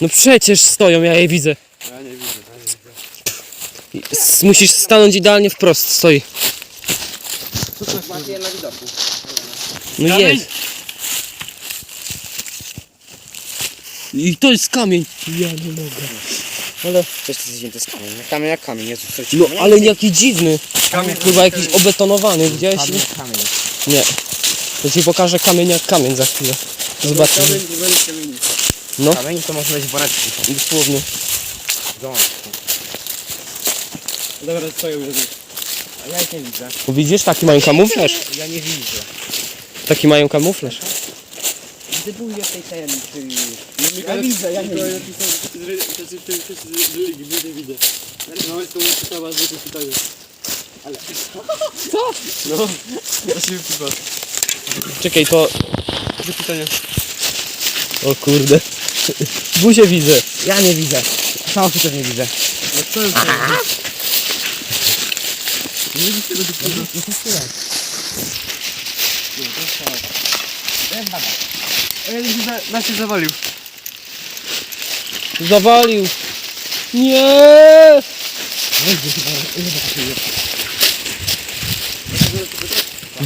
No przecież stoją, ja je widzę. Ja nie widzę. S- Musisz stanąć idealnie wprost, stoi. Macie je na widoku. No jest. I to jest kamień. Ja nie mogę. Ale, Coś ty zdjęte z kamień. Kamień jak kamień, Jezus, coś no ale jaki dziwny. Chyba jakiś obetonowany, widziałeś? Kamień jak kamień. Nie. To ci pokażę kamień jak kamień za chwilę. Zobaczysz. No. Kamień to może być woreczki. Dosłownie. Zobacz. Dobra, stoją już. A ja ich nie widzę. Bo Widzisz, taki mają kamuflaż. Ja nie widzę. Taki mają kamuflaż. Gdybuję w tej tajemnicy. Ja widzę, ja nie widzę. No jest to pytanie. Ale... Co? No, ja się wypływa. Czekaj, to... O kurde. Buzię widzę. Ja nie widzę. Sam się też nie widzę. No co jest? Nie wiem, czego ty powiedział. Ej, na- się zawalił. Zawalił. Nie!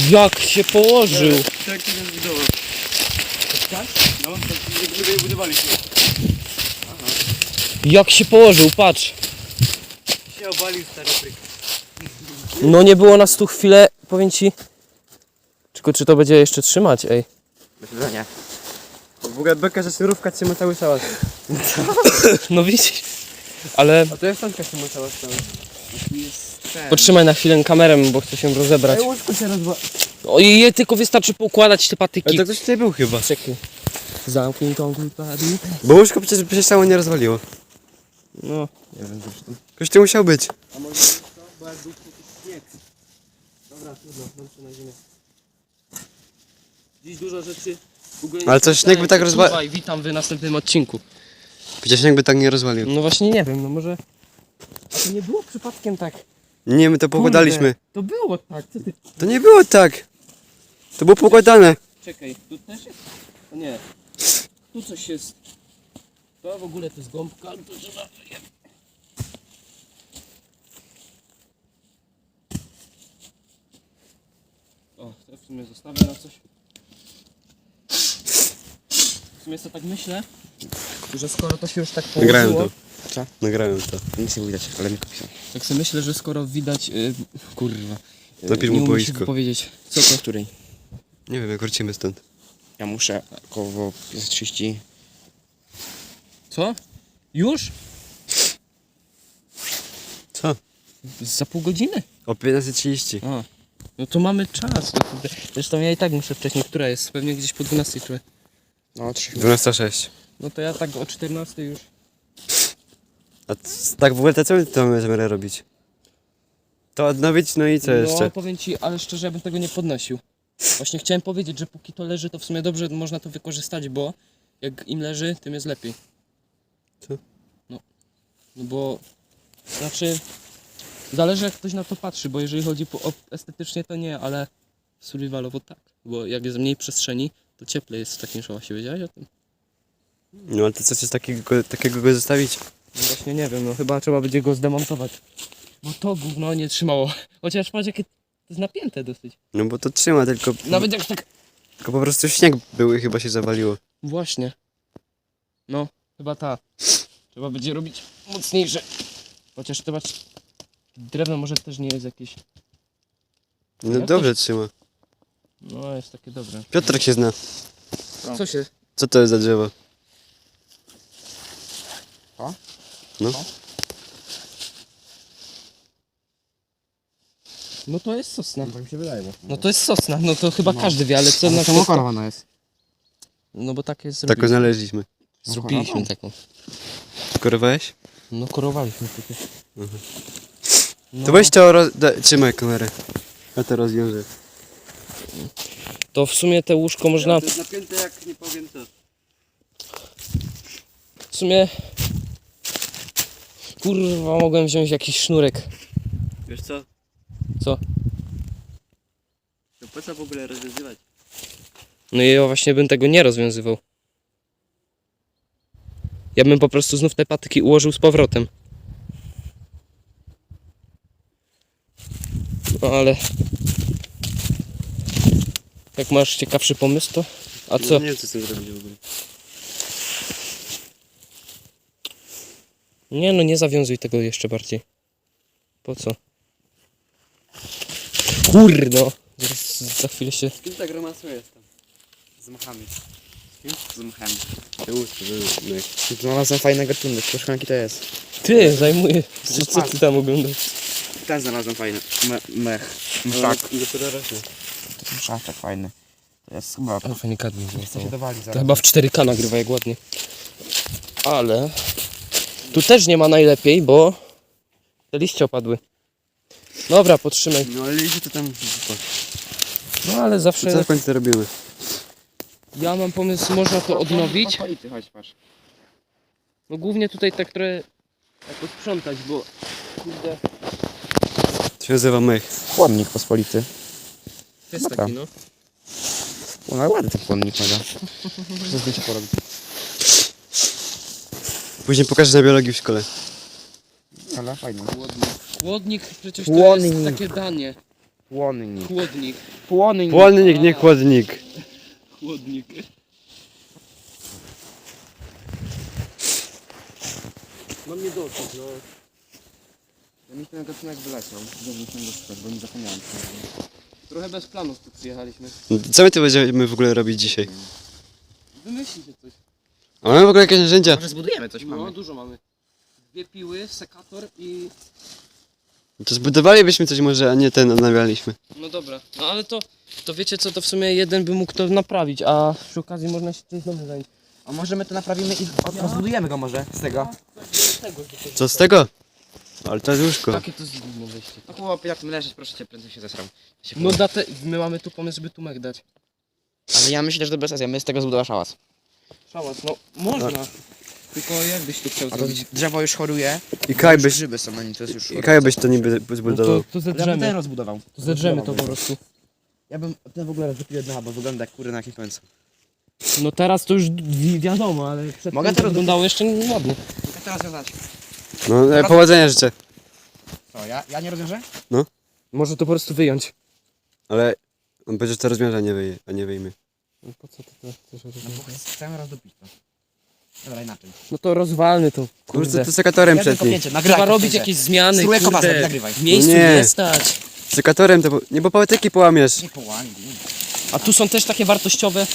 Jak się położył. Tak jak się położył, patrz. Się obalił stary fryk. No nie było nas tu chwilę, powiem ci. Tylko czy to będzie jeszcze trzymać, ej. Myślę, że nie. W ogóle beka, że surówka trzyma cały sałat. No widzisz. Ale A to jest stąd trzyma sałat cały. potrzymaj na chwilę kamerę, bo chcę się rozebrać. Ej, łóżko się rozwa... Oj, je tylko wystarczy poukładać te patyki. Ktoś tutaj był chyba. Czekaj. Zamknij tą kulpadu. Bo łóżko przecież by się samo nie rozwaliło. No, nie wiem zresztą. Ktoś tu musiał być. A może to, bo jak był śnieg. Dobra, trudno, dobrze na ziemię. Dziś dużo rzeczy. w ogóle nie Ale coś śnieg by tak rozwa- Czuwaj, witam w następnym odcinku. Przecież jakby tak nie rozwalił. No właśnie nie wiem, no może... A to nie było przypadkiem tak. Nie, my to pokładaliśmy. To było tak, co ty... To nie było tak. To było pokładane. Czekaj, tu też jest? O nie. Tu coś jest. To w ogóle to jest gąbka, ale to trzeba... O, to w sumie zostawię na coś. W sumie sobie tak myślę, że skoro to się już tak położyło... Nagrałem to. Co? Nagrałem to. Nic nie widać, ale mi kopią. Tak sobie myślę, że skoro widać... Yy, kurwa. Yy, Zapisz mu nie umiem się boisko. wypowiedzieć. Co to? Której? Nie wiem, jak wrócimy stąd. Ja muszę około 30. Co? Już? Co? Za pół godziny? O 15.30. A, no to mamy czas. to kurde. Zresztą ja i tak muszę wcześniej, która jest? Pewnie gdzieś po 12 czuję. No, 3 12.06. No to ja tak o 14 już. A c- tak w ogóle to co my to mamy zamiar robić? To odnowić, no i co no jeszcze? powiem ci, ale szczerze ja bym tego nie podnosił. Właśnie chciałem powiedzieć, że póki to leży, to w sumie dobrze można to wykorzystać, bo jak im leży, tym jest lepiej. Co? No, no bo znaczy zależy jak ktoś na to patrzy, bo jeżeli chodzi o estetycznie to nie, ale survivalowo tak. Bo jak jest mniej przestrzeni, to cieplej jest w takim szałasie, wiedziałeś o tym? No ale to co, coś takiego, takiego go zostawić? No właśnie nie wiem, no chyba trzeba będzie go zdemontować. Bo to gówno nie trzymało. Chociaż patrz jakie to jest napięte dosyć. No bo to trzyma, tylko, Nawet jak tak... tylko po prostu śnieg był i chyba się zawaliło. Właśnie. No, chyba ta. Trzeba będzie robić mocniejsze. Chociaż to patrz... Drewno może też nie jest jakieś... No Jak dobrze trzyma. No, jest takie dobre. Piotrek się zna. Co się... Co to jest za drzewo? O? No. No to jest sosna. Tak mi się wydaje. Bo... No to jest sosna, no to chyba każdy wie, ale co na czemu korowana jest? No bo takie jest Taką zrobili. znaleźliśmy. Zrobiliśmy taką. Korowałeś? No korowaliśmy przecież. No, To weź to, roz... da... trzymaj kamerę. Ja to rozwiążę. To w sumie te łóżko można... To jest napięte jak nie powiem co. W sumie... Kurwa, mogłem wziąć jakiś sznurek. Wiesz co? Co? To po co w ogóle rozwiązywać? No i ja właśnie bym tego nie rozwiązywał. Ja bym po prostu znów te patyki ułożył z powrotem. No ale... Jak masz ciekawszy pomysł, to... A co? No, nie wiem co z tym zrobić w ogóle. Nie no, nie zawiązuj tego jeszcze bardziej. Po co? Kurno! Zaraz za chwilę się... Z kim ta gromasa jest tam? Z machami. Z machami. Te łóżko, były. Znalazłem fajnego tuny, proszę jaki to jest. Ty, zajmuję. Co, co ty tam oglądasz? Ten znalazłem fajny. Me mech. Tak. Mszak. Rośnie. Mszaczek fajny. To jest chyba... Ale fajnie kadmi Co się dowali To chyba w 4K nagrywa jak ładnie. Ale... Tu też nie ma najlepiej, bo... Te liście opadły. Dobra, potrzymaj. No ale jeśli to tam... No ale Co zawsze... w końcu robimy? Ja mam pomysł, można to odnowić. Pospolity, chodź, patrz. No głównie tutaj tak trochę... Tak posprzątać, bo... Kurde... To się nazywa mech. Płonnik pospolity. To jest Dobra. taki, no. No ale ładny ten płonnik mega. Muszę zdjęcie porobić. Później pokażę na biologii w szkole. Ale fajny. Chłodnik przecież to Chłodnik. jest takie danie. Płonnik. Chłodnik. Płonnik. Płonnik, nie chłodnik. Chłodnik. Mam nie dosyć, no. Ja mi ten gatunek wyleciał. Dobrze się go szukać, bo nie zapomniałem. Trochę bez planów tu przyjechaliśmy. Co my tu będziemy w ogóle robić dzisiaj? Wymyślcie coś. A mamy w ogóle jakieś narzędzia? Może zbudujemy coś, No, mamy. dużo mamy. Dwie piły, sekator i... To zbudowalibyśmy coś może, a nie ten odnawialiśmy. No dobra. No ale to... To wiecie co, to w sumie jeden by mógł to naprawić, a przy okazji można się czymś nowym zająć. A może my to naprawimy i o, rozbudujemy go może z tego. Tego, Co z tego? Ale to jest łóżko. Jakie to zgubne wyjście. No chłopie, jak tym leżeć, proszę cię, prędzej się zesram. Ja się No date... my mamy tu pomysł, żeby tu mek dać. Ale ja myślę, że to bez sensu, my z tego zbudowa szałas. Szałas, no można. Tylko jak byś tu chciał A to zrobić? drzewo już choruje. I Kaj Już byś, Grzyby są na nim, to jest już i Kaj byś to niby No zbudował. to, to Ja bym ten zedrzemy. rozbudował. To zedrzemy to po prostu. Ja bym ten w ogóle rozlepił jednego, bo wygląda jak kury na jakimś końcu. No teraz to już wi- wiadomo, ale przed Mogę tym to teraz- wyglądało jeszcze ładnie. Jak to rozwiązać? No, e, powodzenia życzę. Co, ja, ja nie rozwiążę? Może to po prostu wyjąć. Ale on będzie że to rozwiąże, a nie wyje, a nie wyjmie. No po co ty to chcesz No bo chcemy rozdupić to. Dobra, inaczej. No to rozwalny to. Kurde, Kurde. to sekatorem Jedno przetnij. kopięcie, nagrywaj Trzeba to robić jakieś zmiany, Spróbuję kopa kurde. nagrywaj. W miejscu Nie. nie stać. Sekatorem to, bo- nie bo patyki połamiesz. Nie połami. A tu są też takie wartościowe.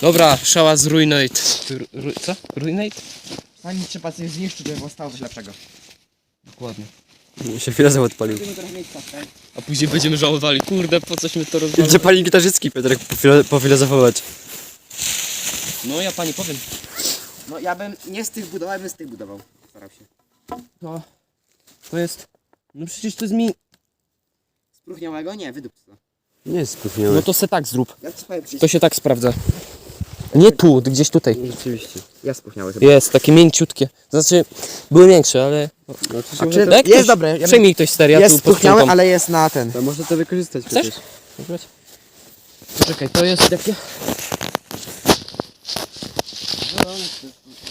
Dobra, szała z Ruinate. Ru, ru, co? Ruinate? Zanim trzeba coś zniszczyć, żeby powstało coś lepszego. Dokładnie. się chwilę odpalił. A później będziemy żałowali, kurde, po cośmy to rozwalili. Idzie pani gitarzycki, Piotrek, pofilo- pofilozofować. No ja pani powiem. No ja bym nie z tych budował, ja bym z tych budował. Starał się. To, to jest... No przecież to jest mi... Spróchniałego? Nie, wydup to. Nie jest spóźniony. No to se tak zrób. Ja ci powiem przyjść. To się tak sprawdza. Nie tu, gdzieś tutaj. Rzeczywiście. Ja spróchniały chyba. Jest, takie mięciutkie. Znaczy, były większe, ale... No, przecież A może czy- to, Jak jest ktoś- dobre, ja Przejmij ktoś ster, ja jest tu posprzątam. ale jest na ten. to można to wykorzystać Chcesz? przecież. Poczekaj, to jest takie...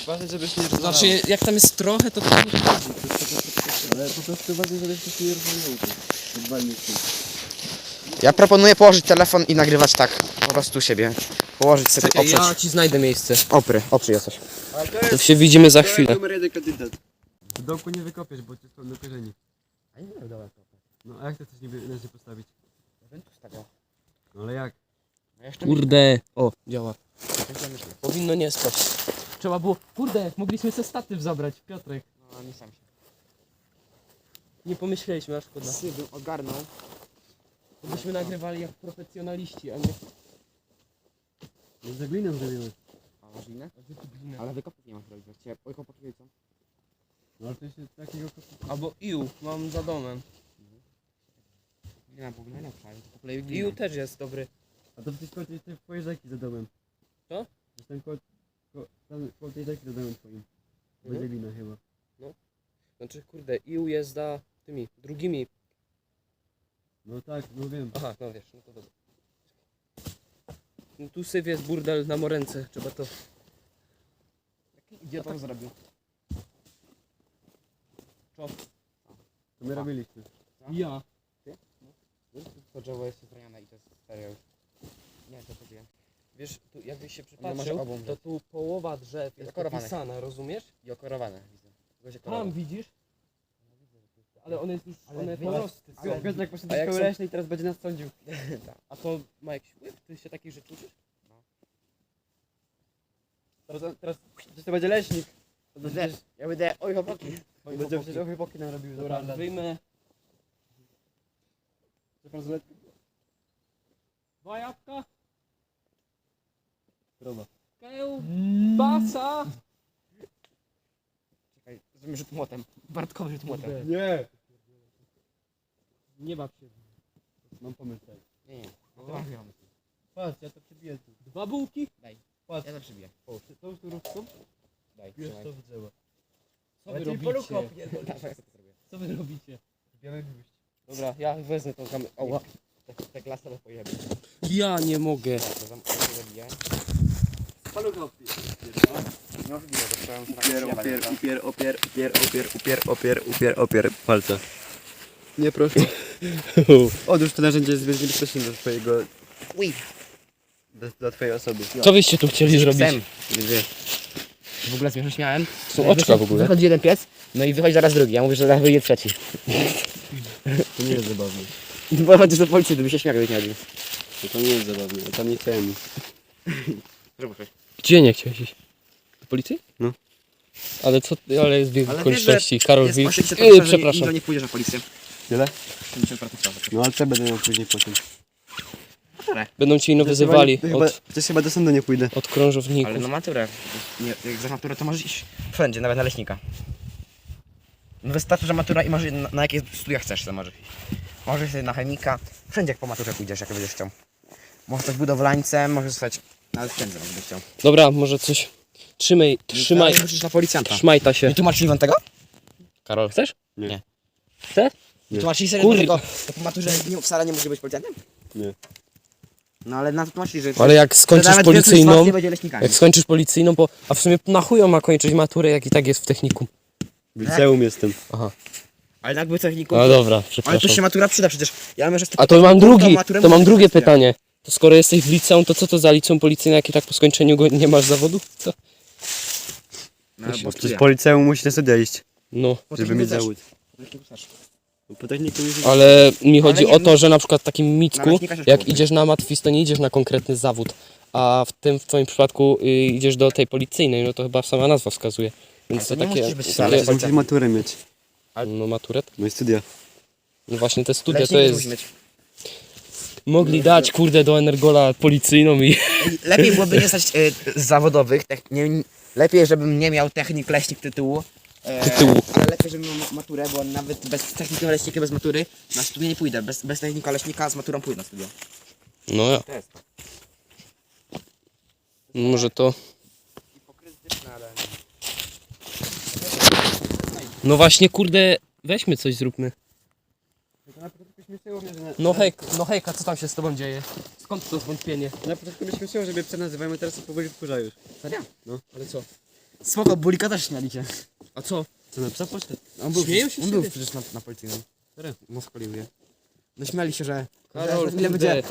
Uważaj, żebyś nie Znaczy, jak tam jest trochę, to to. Ale po prostu uważaj, żebyś to nie rozwalił. Ja proponuję położyć telefon i nagrywać tak. Po prostu siebie. Położyć sobie Czekaj, oprzeć. ja ci znajdę miejsce. Opry, oprzy jesteś. To się widzimy za chwilę. numer jeden kandydat. W dołku nie wykopiesz, bo cię są do korzeni. No a jak to chcesz niby inaczej postawić? No ale jak? Kurde. O, działa. Powinno nie spać. Trzeba było... Kurde, mogliśmy se statyw zabrać, Piotrek. No, nie sam się. Nie pomyśleliśmy, a szkoda. Bym ogarnął. To byśmy nagrywali jak profesjonaliści, a nie... No za gliną zrobimy. A masz inne? Ale wykopów nie masz robić. Właściwie wykopów co? No ale to się takiego Albo ił, mam za domem. Nie, bo najlepsza, ale to po kolei Iu też jest dobry. A to przecież koło tej, tej twojej rzeki za domem. Co? Jestem koło, koło, tam, koło tej rzeki za domem twoim. Mhm. Będzie glina chyba. Znaczy, kurde, Iu jest za tymi drugimi. No tak, no wiem. Aha, no wiesz, no to dobra. No tu syf jest burdel na moręce, trzeba to... Gdzie to zrobił? To my robiliśmy. Ja. To drzewo jest zranione i to jest serio już. Nie, to powiedziałem. Wiesz, tu jakbyś się przypatrzył, to tu połowa drzew jest Zakorowane. popisana, rozumiesz? I okorowane, widzę. Tylko się Tam widzisz? Ale one jest już, Ale one wy- porosty. ale- Piotr jak poszedł A do jak szkoły leśnej teraz będzie nas sądził. Tak. A to ma jakiś wpływ? Ty się takich rzeczy uczysz? Teraz, teraz przecież to będzie leśnik. To będzie, ja będę, oj chłopaki. będzie przecież ochy boki nam robił. Dobra, wyjmę Przepraszam, dwa jabłka, krowa. kiełbasa. Rzut młotem. Bartkowy rzut młotem. Nie! Nie baw się. Mam pomysł. Nie, nie. No to mam chyba pomysł. Patrz, ja to przebiję tu. Dwa bułki. Patrz, Ja to przybiję. o, ty tą szturówką Daj, bierz trzymaj. to w drzewo. Co Ale wy ty robicie? Dawaj, ja to zrobię. Co wy robicie? Dobra, ja wezmę tą kamerę. Oła. Tak, tak lasowo pojemy. Ja nie mogę. Tak, to zam- to zabiję. Palucha opierdol. No ją tak Upier, upier, upier, opier, upier, opier, upier, opier, upier, opier, palce. Nie proszę. Odłóż to narzędzie jest zbyt niebezpieczne do twojego, Uj, do, do twojej osoby. Co byście tu chcieli zrobić? psem. Gdzie? W ogóle śmiesznie śmiałem. Są oczka w ogóle. Wychodzi jeden pies, no i wychodzi zaraz drugi. Ja mówię, że zaraz wyjdzie trzeci. To nie jest zabawne. Bo chodzi do policji, gdyby się śmiał, gdyby nie chodził. To nie jest zabawne, ja tam nie chciałem. Zrób coś. Gdzie nie chciałeś iść? Do policji? No. Ale co, ale jest bieg okoliczności. Karol Jest Wilk. 80% Yy, przepraszam. nigdy nie pójdziesz na policję. Tyle? 80% szans. No ale co będę miał później potem? Będą ci ino wyzywali chyba, chyba, od, przecież chyba do sądu nie pójdę. od krążowników. Ale na maturę. Nie, jak za maturę to możesz iść wszędzie, nawet na leśnika. No wystarczy, że matura i możesz na, na jakie studia chcesz, to możesz iść. Możesz sobie na chemika, wszędzie jak po maturze pójdziesz, jak będziesz chciał. Możesz stać budowlańcem, możesz stać nawet wszędzie, jak będziesz chciał. Dobra, może coś. Trzymaj, trzymaj, musisz na policjanta. trzymaj ta się. Nie tłumaczyli wam tego? Karol, chcesz? Nie. Nie. Chcesz? Nie tłumaczyli sobie Kurde. tego, że po maturze nie, wcale nie może być policjantem? Nie. No ale na to tłumaczyli, że... Ale jak że skończysz nawet policyjną, słabszy będzie leśnikami. jak skończysz policyjną, bo, a w sumie na chuj on ma kończyć maturę, jak i tak jest w technikum. W liceum jestem. Ale jakby technikum... No dobra, Ale tu przepraszam. się matura przyda przecież. Ja mam jeszcze... A to mam drugi, to mam drugie pytanie. To skoro jesteś w liceum, to co to za liceum policyjne, jak i tak po skończeniu go nie masz zawodu? Co? No, bo Przecież studia. po liceum musi na studia iść, No, żeby mieć zawód. Po już ale mi chodzi nie- o to, że na przykład w takim Micku, leśnika się jak szkoły. idziesz na matwis, to nie idziesz na konkretny zawód, a w tym w twoim przypadku y, idziesz do tej policyjnej, no to chyba sama nazwa wskazuje. Więc Ale to to nie takie, musisz być takie wcale musisz maturę mieć. no maturet. No i studia. No właśnie te studia to jest, musi mieć. Mogli dać kurde do Energola policyjną i Lepiej byłoby nie stać z zawodowych. Tech, nie, lepiej, żebym nie miał technik leśnik tytułu. E, Tytułu. Ale lepiej, żebym miał ma- maturę, bo nawet bez techniki leśnika, bez matury na studia nie pójdę. Bez, bez technika leśnika z maturą pójdę na studia. no ja, To jest to. może to. No właśnie, kurde, weźmy coś, zróbmy. No hej, no hejka, co tam się z tobą dzieje? Skąd to zwątpienie? Na początku mnie śmieszyło, że mnie przenazywają, a teraz powoli wkurza już. Serio? No. Ale co? Spoko, Bulika też śmiali się. A co? Co napisał pocztę? On był, Śmieją się on był przecież na, na policyjnym. Serio? No je. No śmiali się, że... Karol, ile będzie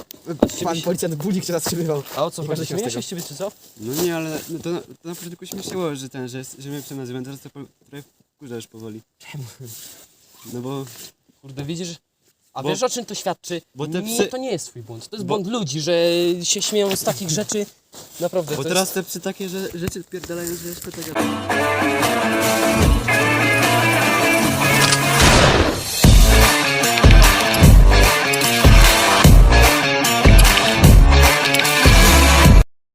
pan policjant Bulik się zatrzymywał. A o co chodzi? każdy się z ciebie, czy co? No nie, ale no to, na, to na początku śmieszyło, że ten, że, że mnie przenazywają, teraz to po, trochę wkurza już powoli. Czemu? No bo... Kurde, widzisz? A Bo- wiesz o czym to świadczy? bo te nie, psy- to nie jest twój błąd. To jest Bo- błąd ludzi, że się śmieją z takich rzeczy. Naprawdę, Bo to teraz te psy takie że, rzeczy pierdalają, że szkoda gadać.